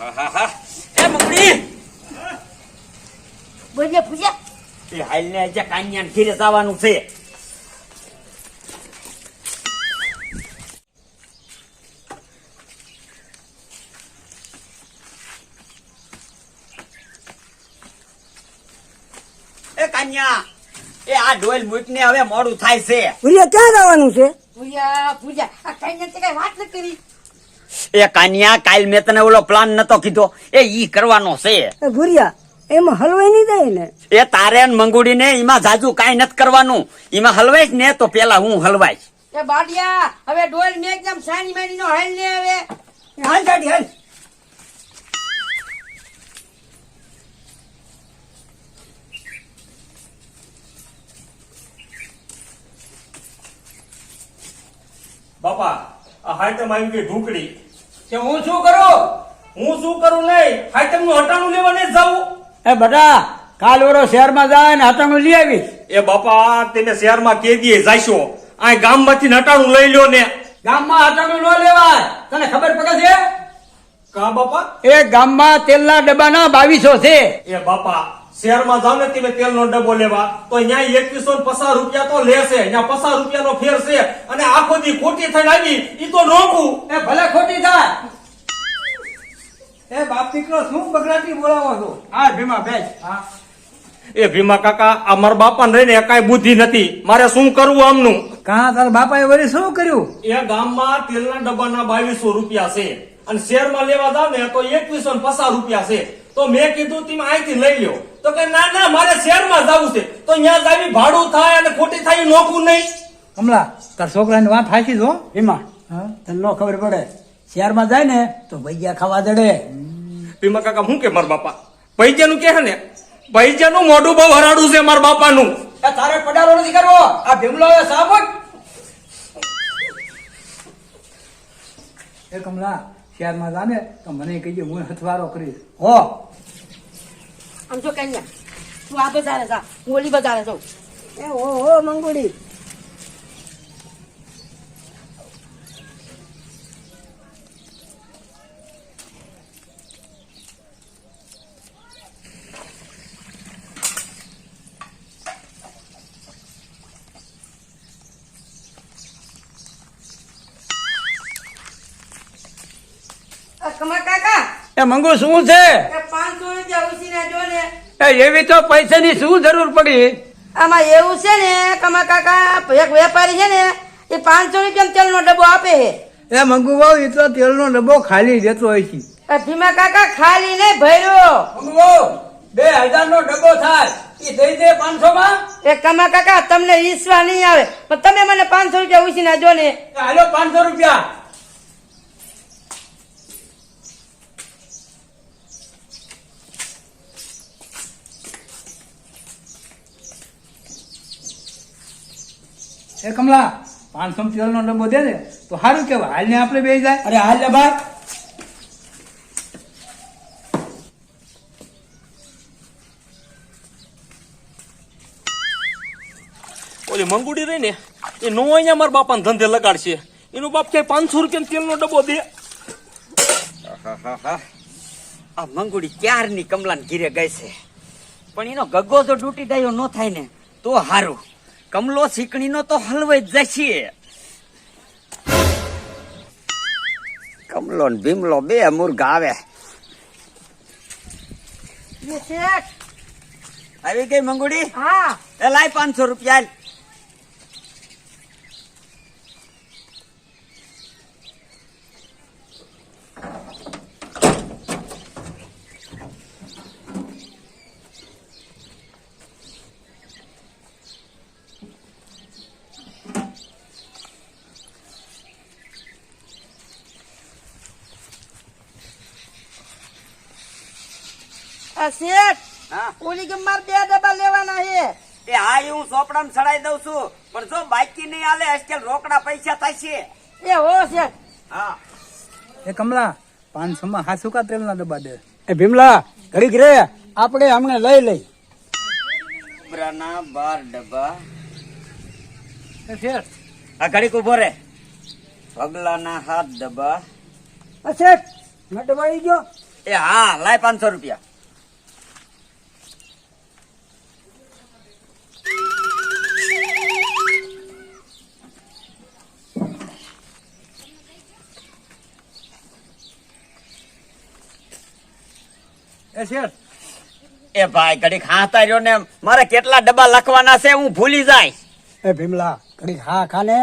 આહાહા. એ મંગડી. બોલે પૂજા એ હાલ ને આજે કાન્યાને ઘીરે જવાનું છે. એ કાન્યા એ આ ડોલ મૂકને હવે મોડું થાય છે. ક્યાં જવાનું છે? પૂજા પૂજા આ કઈ નથી કઈ વાત ન કરી. એ કાન્યા કાલ મેં તને ઓલો પ્લાન નતો કીધો. એ ઈ કરવાનો છે. ભૂરિયા એમાં હલવાઈ નહીં જાય ને? એ તારે ને મંગુડી ને એમાં જાજુ કાંઈ નથી કરવાનું. એમાં હલવાઈશ ને તો પેલા હું હલવાઈશ. એ બાડિયા હવે ડોલ મેં એકદમ સાની માની નો હાલ ને હવે હાલ ગાડી હાલ. બાપા આ હાઈટમ આવી ગઈ ઢુકડી કે હું શું કરું? હું શું કરું નહીં? હાઈટમનું હટાણું લેવા નહીં જાવું એ બધા કાલ ઓરો શહેરમાં જાય ને હટાણું લઈ આવીશ. એ બાપા તેને શહેરમાં કે દે જાશો. આ ગામમાંથી હટાણું લઈ લ્યો ને. ગામમાં હટાણું ન લેવાય. તને ખબર પડે છે? કા બાપા? એ ગામમાં તેલના ડબ્બાના બાવીસો છે. એ બાપા શહેરમાં જાવ ને તમે તેલનો ડબ્બો લેવા તો અહીંયા એકવીસો પચાસ રૂપિયા તો લેશે. અહીંયા પચાસ રૂપિયાનો ફેર છે. અને આખો દી ખોટી થઈને આવી ઈ તો નોખું. એ ભલે ખોટી થાય. એ બાપ દીકરો શું બગડાટી બોલાવો છો? હા ભીમા બેસ હા. એ ભીમા કાકા આ મારા બાપાને રહીને કાંઈ બુદ્ધિ નથી. મારે શું કરવું આમનું? કા તારા બાપાએ વળી શું કર્યું? એ ગામમાં તેલના ડબ્બાના બાવીસો રૂપિયા છે. અને શહેરમાં લેવા જાવ ને તો એકવીસો ને પચાસ રૂપિયા છે. તો મેં કીધું તમે અહીંથી લઈ લ્યો. તો કે ના ના મારે શહેરમાં જવું છે. તો ત્યાં જાવી ભાડું થાય અને ખોટી થાય નોખું નહીં. કમલા તાર છોકરાની વાત હાચી છો એમાં? તને ન ખબર પડે. શહેરમાં જાય ને તો ભૈયા ખાવા દડે ભીમા કાકા હું કે મારા બાપા? ભૈયાનું કે ને ભૈયાનું મોઢું બહુ હરાડું છે મારા બાપાનું. તારે પડારો નથી કરવો. આ ભીમલો હવે સાબુત એ કમલા શહેરમાં જાને તો મને કહીએ હું હથવારો કરીશ. હો. આમ જો કઈ તું આ બજારે જા. હું ઓલી બજારે જાઉં. એ હો હો મંગુડી. એ મંગુ શું છે એ પાંચસો રૂપિયા ઉછીને જો ને એ એવી તો પૈસાની શું જરૂર પડી? આમાં એવું છે ને કમા કાકા એક વેપારી છે ને એ પાંચસો રૂપિયા તેલનો ડબ્બો આપે છે. એ મંગુ ભાવ એ તો તેલનો ડબ્બો ખાલી જતો હોય છે. આ ભીમા કાકા ખાલી નહીં ભર્યો. મંગુ બે હજાર નો ડબ્બો થાય એ દઈ દે પાંચસો માં એ કમા કાકા તમને વિશ્વાસ નહીં આવે. પણ તમે મને પાંચસો રૂપિયા ઉછીને જો ને. હાલો પાંચસો રૂપિયા. એ કમલા પાંચસો તેલ નો ડબ્બો દે તો સારું કેવાય હાલ ને આપણે બે જાય. અરે હાલ ને ભાઈ. ઓલી મંગુડી રહી ને એ નો અહીંયા મારા બાપાને ધંધે લગાડશે. એનું બાપ ક્યાંય પાંચસો રૂપિયા તેલનો ડબ્બો દે. આ મંગુડી ક્યારની કમલાને ઘીરે ગઈ છે? પણ એનો ગગ્ગો જો ડૂટી ગયો ન થાય ને તો હારું. કમલો શીકણીનો તો હલવાઈ જશે કમલો ને ભીમલો બે મુર્ગા આવે. આવી ગઈ મંગુડી? હા. એ લાય પાંચસો રૂપિયા શેઠ હા? ઓલી કે મારે બે ડબ્બા લેવાના હે એ હા એ હું ચોપડામાં ચડાઈ દઉં છું. પણ જો બાકી નહીં આલે આજકાલ રોકડા પૈસા થશે એ હો શેઠ. હા. એ કમલા પાંચસો માં હાસુ કા તેલ ના ડબ્બા દે? એ ભીમલા ઘડીક રે આપણે હમણાં લઈ લઈ. બરાના બાર ડબ્બા. એ શેઠ. આ ઘડીક ઊભો રે. પગલાના હાથ ડબ્બા. શેઠ મેં દબાઈ ગયો. એ હા લાય પાંચસો રૂપિયા. એ શેઠ. એ ભાઈ ઘડીક હાથા રહ્યો ને મારે કેટલા ડબ્બા લખવાના છે હું ભૂલી જાય. એ ભીમલા ઘડીક હા ખાને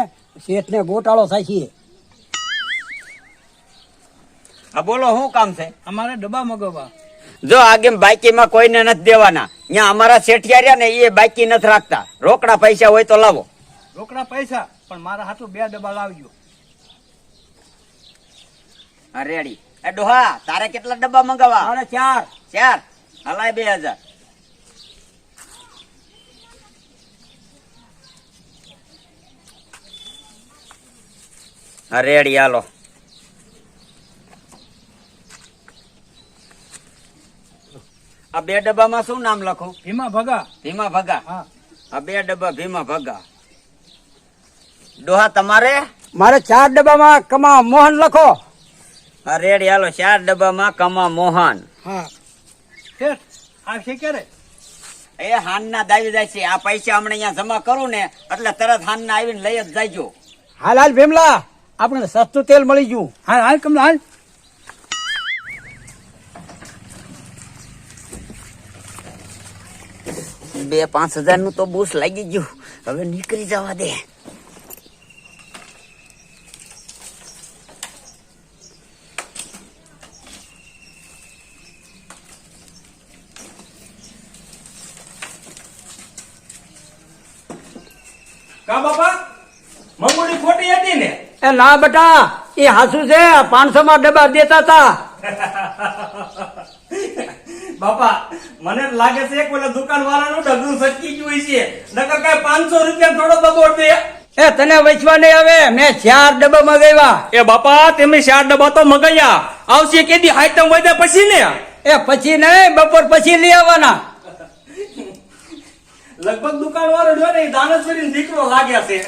શેઠ ને ગોટાળો થાય છે. હા બોલો શું કામ છે? અમારે ડબ્બા મગાવવા. જો આગે બાઈકીમાં કોઈને નથી દેવાના. ત્યાં અમારા શેઠિયા રહ્યા ને એ બાકી નથી રાખતા. રોકડા પૈસા હોય તો લાવો. રોકડા પૈસા પણ મારા હાથું બે ડબ્બા લાવજો. હા રેડી. એ ડોહા તારે કેટલા ડબ્બા મંગાવવા? મારે ચાર. ચાર? હલાય બે હજાર. રેડી હાલો. આ બે ડબ્બામાં શું નામ લખો? ભીમા ભગા. ભીમા ભગા. હા. આ બે ડબ્બા ભીમા ભગા. ડોહા તમારે? મારે ચાર ડબ્બામાં કમા મોહન લખો. રેડી હાલો ચાર ડબ્બામાં કમા મોહન. હા. આવશે ક્યારે? એ હાનના દાવી જાય છે. આ પૈસા હમણાં અહીંયા જમા કરું ને એટલે તરત હાનના આવીને લઈ જ જાયજો હાલ હાલ ભીમલા આપણે સસ્તું તેલ મળી ગયું. હાલ હાલ કમલા હાલ. બે પાંચ હજારનું તો બૂસ લાગી ગયું. હવે નીકળી જવા દે. કા બાપા? મંગોડી ખોટી હતી ને? એ ના બેટા એ હાસુ છે પાંચસો માં ડબ્બા દેતા હતા બાપા મને લાગે છે એક ઓલા દુકાન વાળાનું ડગલું સટકી ગયું છે નકર કઈ પાંચસો રૂપિયા થોડો દબોડ દે એ તને વેચવા નહીં આવે મેં ચાર ડબ્બા મગાવ્યા. એ બાપા તમે ચાર ડબ્બા તો મગાવ્યા આવશે કેદી આઈટમ વધે પછી ને? એ પછી નહીં બપોર પછી લઈ આવવાના. લગભગ દુકાન વાળો ને દાનેશ્વરી દીકરો લાગ્યા છે.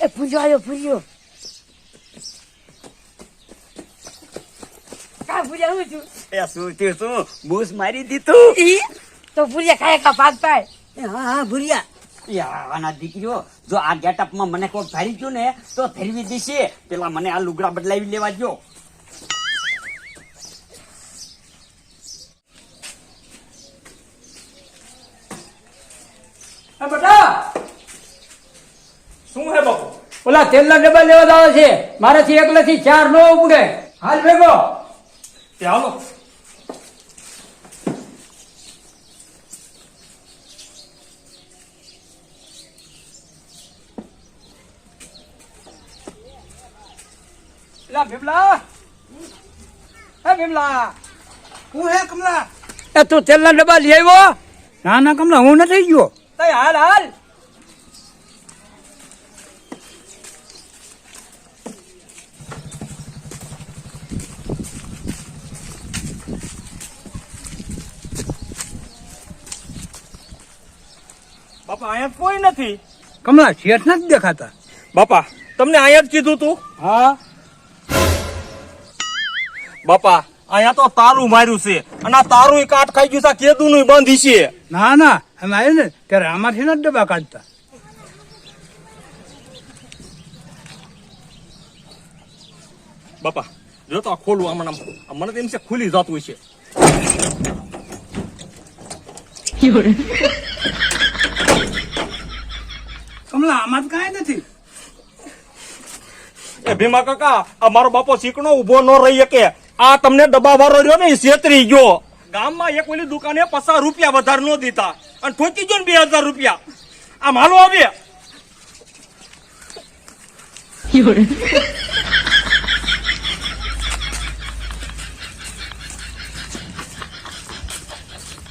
એ આવ્યો એ પૂજો આવ્યો પૂજો કા પૂજા હું છું? એ શું થયું શું? બૂસ મારી દીધું? તો પૂજા ખાય કા ભાગ પાય? હા હા ભૂરિયા. આના દીકરીઓ જો આ ગેટઅપમાં મને કોઈ ધારી ગયું ને તો ફેરવી દેશે. પેલા મને આ લુગડા બદલાવી લેવા દો બેટા! શું હે બાપુ? ઓલા તેલના ડબ્બા લેવા આવે છે. મારાથી એકલાથી ચાર નો ઉપડે હાલ ભેગો. તે હાલો. ભીમલા. એ ભીમલા. હું હે કમલા? એ તું તેલના ડબ્બા લઈ આવ્યો? ના ના કમલા હું નથી ગયો. તઈ હાલ હાલ. બાપા અહીંયા કોઈ નથી. કમલા શેઠ નથી દેખાતા? બાપા તમને અહીંયા જ કીધું તું? હા. બાપા અહીંયા તો તારું માર્યું છે. અને આ તારું કાટ ખાઈ ગયું છે કેદું નું બાંધી છે. ના ના અમે આવ્યું ને ત્યારે આમાંથી નથી ડબ્બા કાઢતા. બાપા જો તો આ ખોલું આમ. મને તો એમ છે ખુલી જતું છે કમલા આમાં કાંઈ નથી. એ ભીમા કાકા અમારો મારો બાપો શીકણો ઊભો ન રહી શકે. આ તમને ડબ્બા વાળો રહ્યો ને એ છેતરી ગયો. ગામમાં એક ઓલી દુકાને પચાસ રૂપિયા વધારે ન દીધા. અને ઠોકી ગયો ને બે હજાર રૂપિયા. આમ હાલો આવે